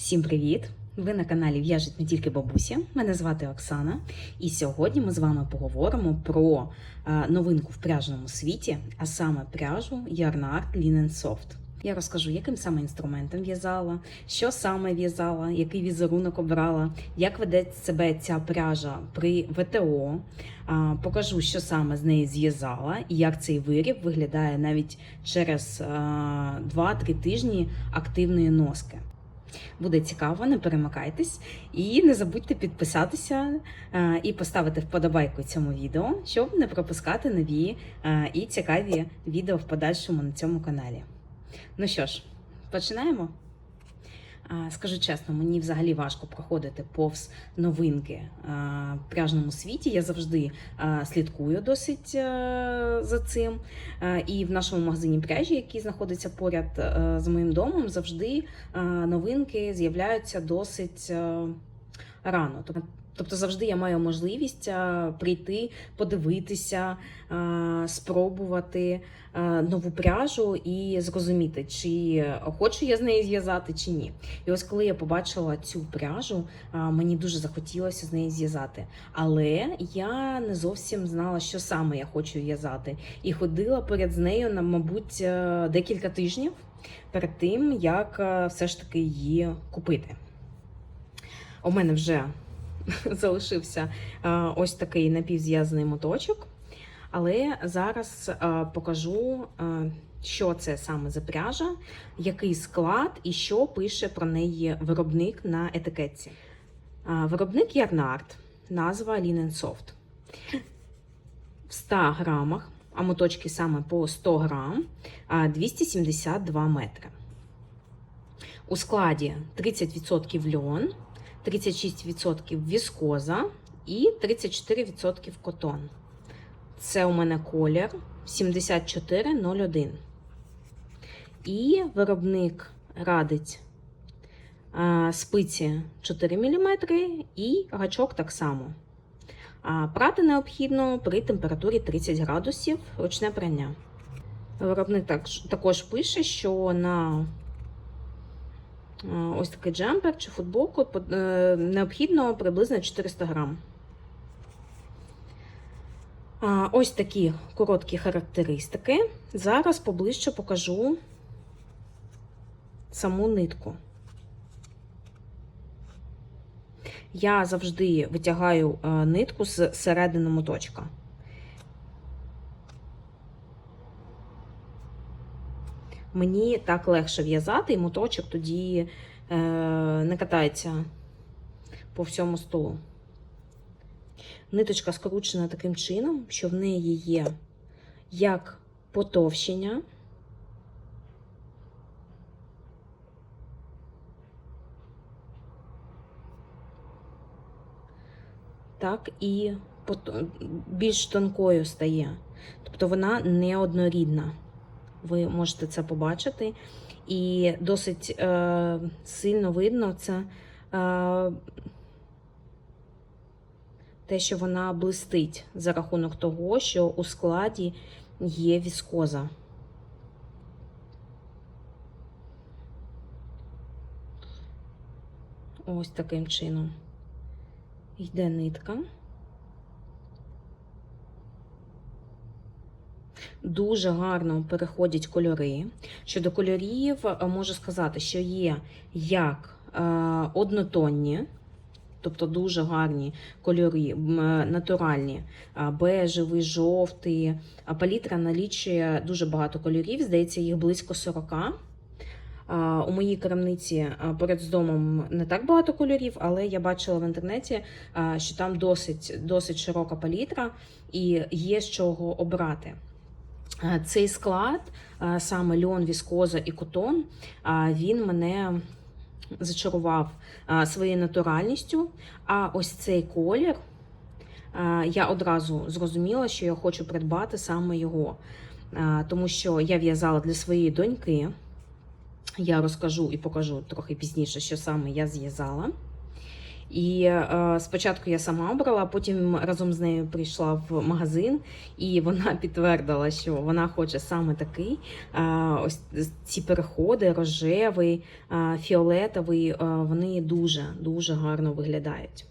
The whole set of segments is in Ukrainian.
Всім привіт! Ви на каналі В'яжуть не тільки бабусі. Мене звати Оксана, і сьогодні ми з вами поговоримо про е, новинку в пряжному світі, а саме пряжу Yarn Art Linen Soft. Я розкажу, яким саме інструментом в'язала, що саме в'язала, який візерунок обрала, як веде себе ця пряжа при ВТО. Покажу, що саме з неї зв'язала і як цей виріб виглядає навіть через 2-3 тижні активної носки. Буде цікаво, не перемикайтесь і не забудьте підписатися е, і поставити вподобайку цьому відео, щоб не пропускати нові е, і цікаві відео в подальшому на цьому каналі. Ну що ж, починаємо. Скажу чесно, мені взагалі важко проходити повз новинки в пряжному світі. Я завжди слідкую досить за цим. І в нашому магазині пряжі, який знаходиться поряд з моїм домом, завжди новинки з'являються досить рано. Тобто- Тобто завжди я маю можливість прийти, подивитися, спробувати нову пряжу і зрозуміти, чи хочу я з нею зв'язати, чи ні. І ось коли я побачила цю пряжу, мені дуже захотілося з нею зв'язати. Але я не зовсім знала, що саме я хочу в'язати. І ходила поряд з нею на, мабуть, е, декілька тижнів перед тим, як е, все ж таки її купити. У мене вже залишився е, ось такий напівзв'язаний моточок. Але зараз е, покажу, е, що це саме за пряжа, який склад і що пише про неї виробник на етикетці. Виробник Ярнард, назва Linen Soft. В 100 грамах, а моточки саме по 100 грам, е, 272 метри. У складі 30% льон, 36% віскоза і 34% котон. Це у мене колір 7401. І виробник радить а, спиці 4 мм і гачок так само. А, прати необхідно при температурі 30 градусів ручне прання. Виробник також, пише, що на ось такий джемпер чи футболку е, необхідно приблизно 400 грам. Ось такі короткі характеристики. Зараз поближче покажу саму нитку. Я завжди витягаю е, нитку з середини моточка. Мені так легше в'язати, і моточок тоді е, не катається по всьому столу. Ниточка скручена таким чином, що в неї є як потовщення, так і більш тонкою стає. Тобто вона неоднорідна. Ви можете це побачити. І досить е, сильно видно це. Е, те, що вона блистить за рахунок того, що у складі є віскоза. Ось таким чином йде нитка. Дуже гарно переходять кольори. Щодо кольорів, е, можу сказати, що є як е, однотонні, тобто дуже гарні кольори, е, натуральні, а, бежевий, жовтий. Палітра налічує дуже багато кольорів, здається, їх близько 40. У моїй крамниці поряд з домом не так багато кольорів, але я бачила в інтернеті, що там досить, досить широка палітра і є з чого обрати. Цей склад, саме льон, віскоза і котон, він мене зачарував своєю натуральністю. А ось цей колір я одразу зрозуміла, що я хочу придбати саме його. Тому що я в'язала для своєї доньки. Я розкажу і покажу трохи пізніше, що саме я зв'язала. І е, спочатку я сама обрала, потім разом з нею прийшла в магазин, і вона підтвердила, що вона хоче саме такий. Е, ось ці переходи, рожевий, е, фіолетовий, е, вони дуже дуже гарно виглядають.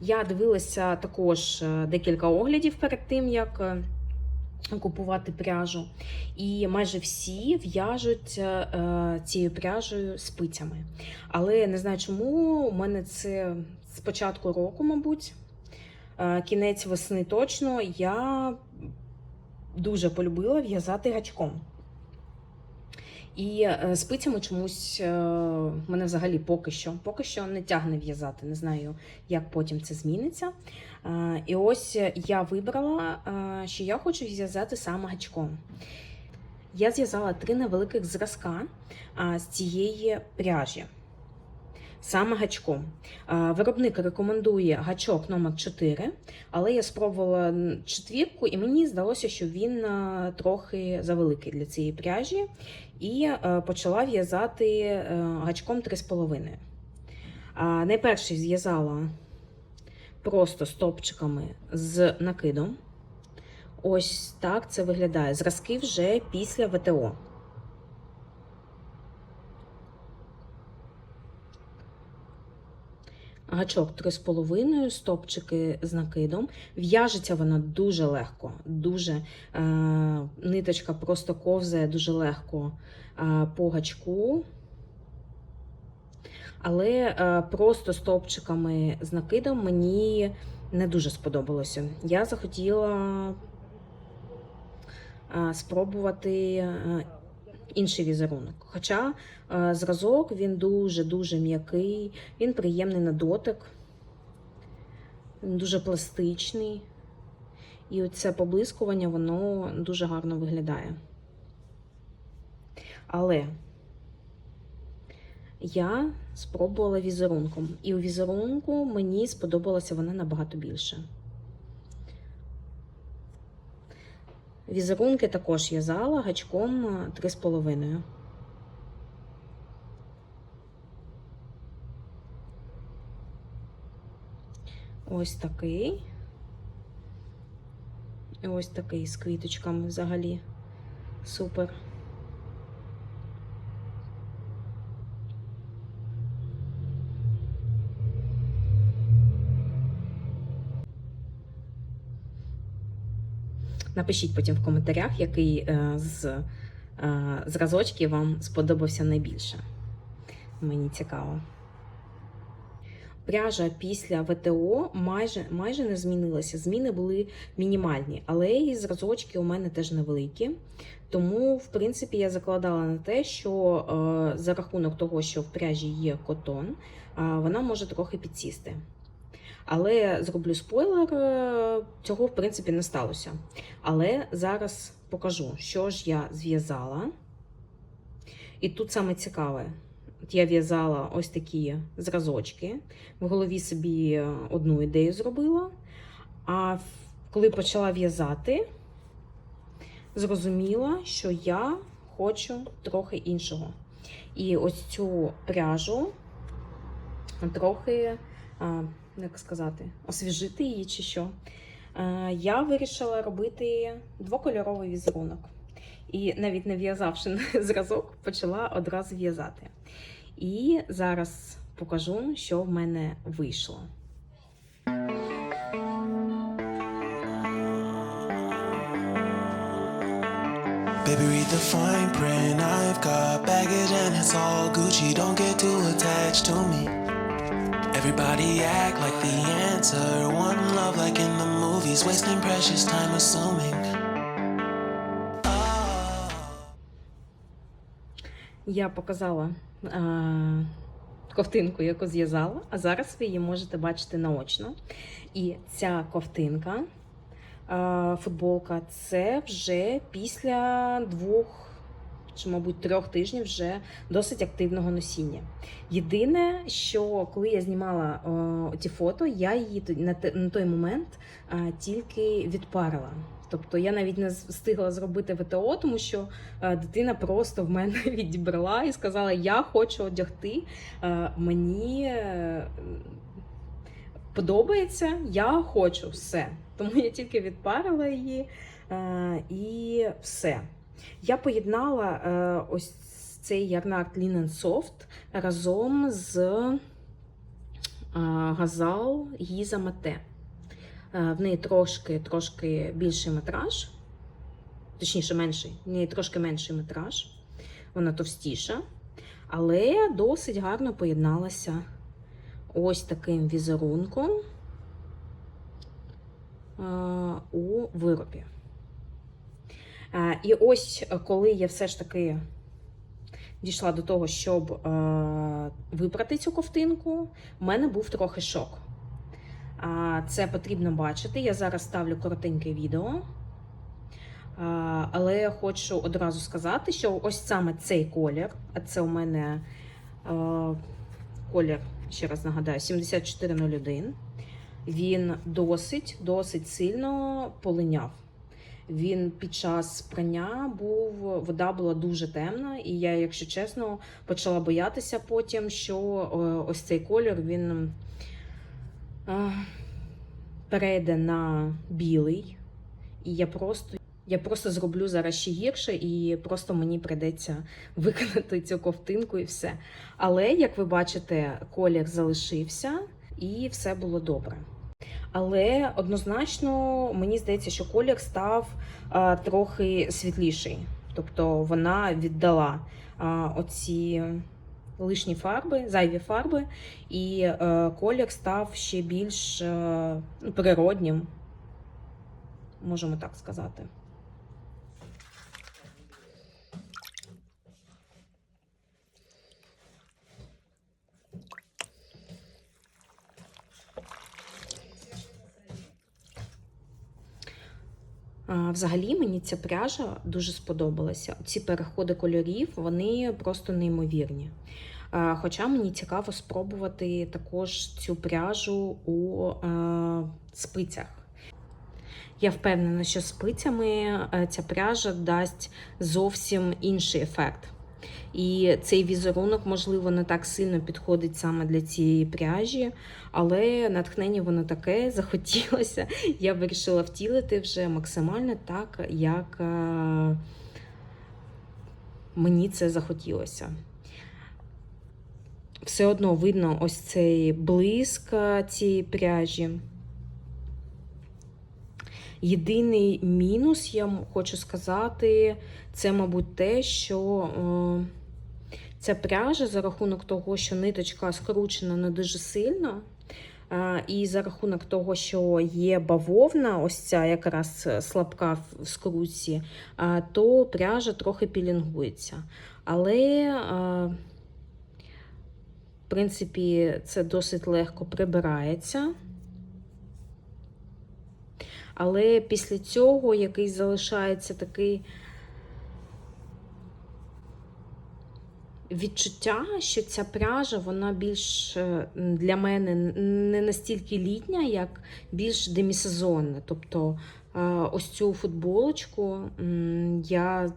Я дивилася також е, декілька оглядів перед тим, як е, купувати пряжу. І майже всі в'яжуть е, цією пряжею спицями. Але не знаю чому, у мене це з початку року, мабуть, е, кінець весни точно, я дуже полюбила в'язати гачком. І е, спицями чомусь е, мене взагалі поки що поки що не тягне в'язати. Не знаю, як потім це зміниться. Е, І ось я вибрала, е, що я хочу зв'язати саме гачком. Я зв'язала три невеликих зразка з цієї пряжі. Саме гачком. Виробник рекомендує гачок номер 4, але я спробувала четвірку, і мені здалося, що він трохи завеликий для цієї пряжі. І е, почала в'язати е, гачком 3,5. А, Найперше зв'язала просто стопчиками з накидом. Ось так це виглядає. Зразки вже після ВТО. Гачок 3,5, стопчики з накидом. В'яжеться вона дуже легко, дуже е, ниточка просто ковзає дуже легко е, по гачку. Але е, просто стовпчиками з накидом мені не дуже сподобалося. Я захотіла е, спробувати е, інший візерунок. Хоча е, зразок він дуже-дуже м'який, він приємний на дотик, він дуже пластичний. І оце поблискування, воно дуже гарно виглядає. Але я спробувала візерунком. І у візерунку мені сподобалася вона набагато більше. Візерунки також в'язала гачком 3,5. Ось такий. Ось такий з квіточками взагалі. Супер. Напишіть потім в коментарях, який е, з е, зразочків вам сподобався найбільше. Мені цікаво. Пряжа після ВТО майже майже не змінилася. Зміни були мінімальні, але і зразочки у мене теж невеликі. Тому, в принципі, я закладала на те, що е, за рахунок того, що в пряжі є котон, е, вона може трохи підсісти. Але зроблю спойлер, е, цього в принципі не сталося. Але зараз покажу, що ж я зв'язала. І тут саме цікаве. Я в'язала ось такі зразочки. В голові собі одну ідею зробила. А коли почала в'язати, зрозуміла, що я хочу трохи іншого. І ось цю пряжу трохи, як сказати, освіжити її чи що. Е, Я вирішила робити двокольоровий візерунок. І навіть не в'язавши зразок, почала одразу в'язати. І зараз покажу, що в мене вийшло. Baby, read the fine print. I've got baggage and it's all Gucci. Don't get too attached to me. Everybody act like the answer. One love like in the movies, wasting precious time assuming. Я показала е, ковтинку, яку зв'язала, а зараз ви її можете бачити наочно. І ця ковтинка, е, футболка, це вже після двох чи, мабуть, трьох тижнів вже досить активного носіння. Єдине, що коли я знімала о, ті фото, я її на, на той момент а, тільки відпарила. Тобто я навіть не встигла зробити ВТО, тому що дитина просто в мене відібрала і сказала: Я хочу одягти. Мені е, подобається, я хочу все. Тому я тільки відпарила її е, і все. Я поєднала е, ось цей ярнард Linen Soft разом з е, газал Гіза Мате. Е, В неї трошки, трошки більший метраж, точніше, менший, в неї трошки менший метраж, вона товстіша, але досить гарно поєдналася ось таким візерунком у виробі. Е, І ось е, коли я все ж таки дійшла до того, щоб е, випрати цю ковтинку, в мене був трохи шок. Це потрібно бачити. Я зараз ставлю коротеньке відео. Але хочу одразу сказати, що ось саме цей колір, а це у мене колір, ще раз нагадаю, 7401. Він досить, досить сильно полиняв. Він під час прання був, вода була дуже темна, і я, якщо чесно, почала боятися потім, що е, ось цей колір він е, перейде на білий. І я просто, я просто зроблю зараз ще гірше, і просто мені прийдеться виконати цю ковтинку і все. Але, як ви бачите, колір залишився і все було добре. Але однозначно мені здається, що колір став а, трохи світліший. Тобто вона віддала а, оці лишні фарби, зайві фарби, і е, колір став ще більш е, природнім, можемо так сказати. Взагалі мені ця пряжа дуже сподобалася. Ці переходи кольорів вони просто неймовірні. Хоча мені цікаво спробувати також цю пряжу у спицях. Я впевнена, що спицями е, ця пряжа дасть зовсім інший ефект. І цей візерунок, можливо, не так сильно підходить саме для цієї пряжі, але натхнення воно таке захотілося. Я вирішила втілити вже максимально так, як е, мені це захотілося. Все одно видно ось цей блиск е, цієї пряжі. Єдиний мінус, я хочу сказати, це, мабуть, те, що е, ця пряжа за рахунок того, що ниточка скручена не дуже сильно, е, і за рахунок того, що є бавовна, ось ця якраз слабка в- е, то пряжа трохи пілінгується. Але, е, в принципі, це досить легко прибирається. Але після цього якийсь залишається такий відчуття, що ця пряжа, вона більш е, для мене не настільки літня, як більш демісезонна. Тобто е, ось цю футболочку я.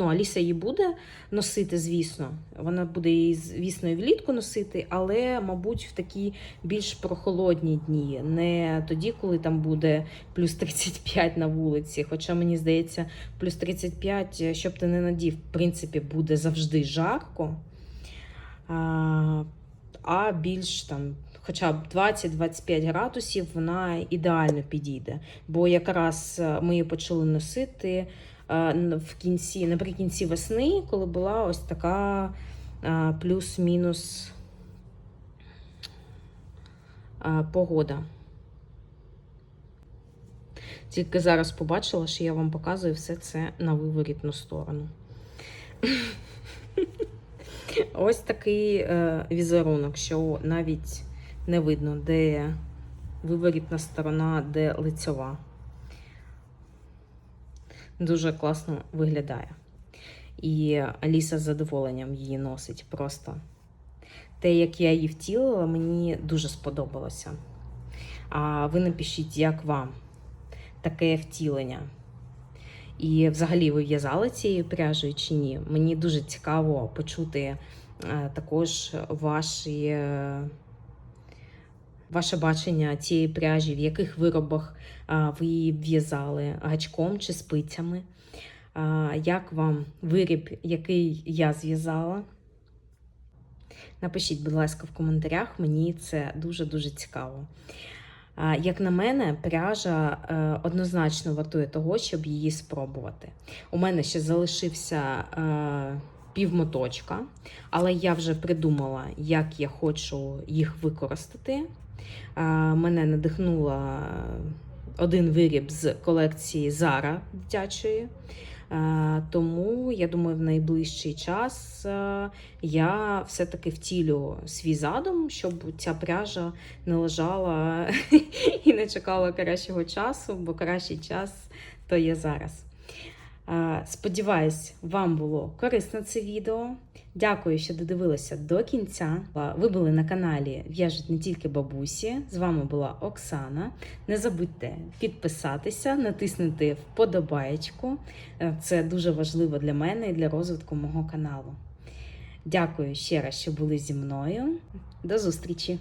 Ну, Аліса її буде носити, звісно. Вона буде її, звісно, і влітку носити, але, мабуть, в такі більш прохолодні дні. Не тоді, коли там буде плюс 35 на вулиці. Хоча мені здається, плюс 35, щоб ти не надів, в принципі, буде завжди жарко. А, а більш там. Хоча б 20-25 градусів вона ідеально підійде. Бо якраз е, ми її почали носити е, в кінці, наприкінці весни, коли була ось така е, плюс-мінус е, погода. Тільки зараз побачила, що я вам показую все це на виворітну сторону. Ось такий е, візерунок, що навіть не видно, де виворітна сторона, де лицьова. Дуже класно виглядає. І Аліса з задоволенням її носить просто. Те, як я її втілила, мені дуже сподобалося. А ви напишіть, як вам таке втілення. І взагалі ви в'язали цією пряжею чи ні? Мені дуже цікаво почути е, також ваші, е, ваше бачення цієї пряжі, в яких виробах ви її в'язали гачком чи спицями. Як вам виріб, який я зв'язала? Напишіть, будь ласка, в коментарях, мені це дуже-дуже цікаво. Як на мене, пряжа е, однозначно вартує того, щоб її спробувати. У мене ще залишився е, півмоточка, але я вже придумала, як я хочу їх використати. Мене надихнула один виріб з колекції Zara дитячої. Тому я думаю, в найближчий час я все-таки втілю свій задум, щоб ця пряжа не лежала і не чекала кращого часу, бо кращий час то є зараз. Сподіваюсь, вам було корисно це відео. Дякую, що додивилися до кінця. Ви були на каналі В'яжуть не тільки бабусі. З вами була Оксана. Не забудьте підписатися, натиснути вподобаєчку. Е, Це дуже важливо для мене і для розвитку мого каналу. Дякую ще раз, що були зі мною. До зустрічі!